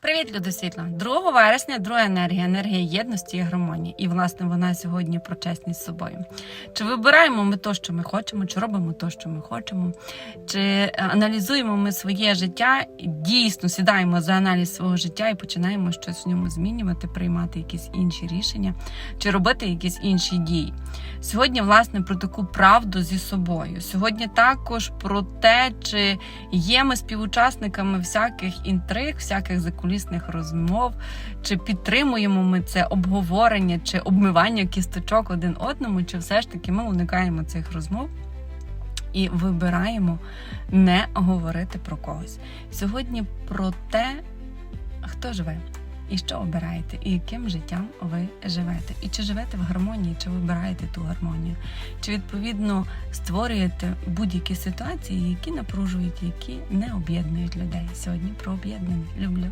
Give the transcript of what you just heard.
Привіт, люди світла! 2 вересня, друга енергія, енергія єдності і гармонії. І власне вона сьогодні про чесність з собою. Чи вибираємо ми то, що ми хочемо, чи робимо то, що ми хочемо, чи аналізуємо ми своє життя, дійсно сідаємо за аналіз свого життя і починаємо щось в ньому змінювати, приймати якісь інші рішення, чи робити якісь інші дії. Сьогодні, власне, про таку правду зі собою. Сьогодні також про те, чи є ми співучасниками всяких інтриг, всяких закулісних розмов, чи підтримуємо ми це обговорення чи обмивання кісточок один одному, чи все ж таки ми уникаємо цих розмов. І вибираємо не говорити про когось. Сьогодні про те, хто живе, і що обираєте, і яким життям ви живете. І чи живете в гармонії, чи вибираєте ту гармонію, чи відповідно створюєте будь-які ситуації, які напружують, які не об'єднують людей. Сьогодні про об'єднання. Люблю.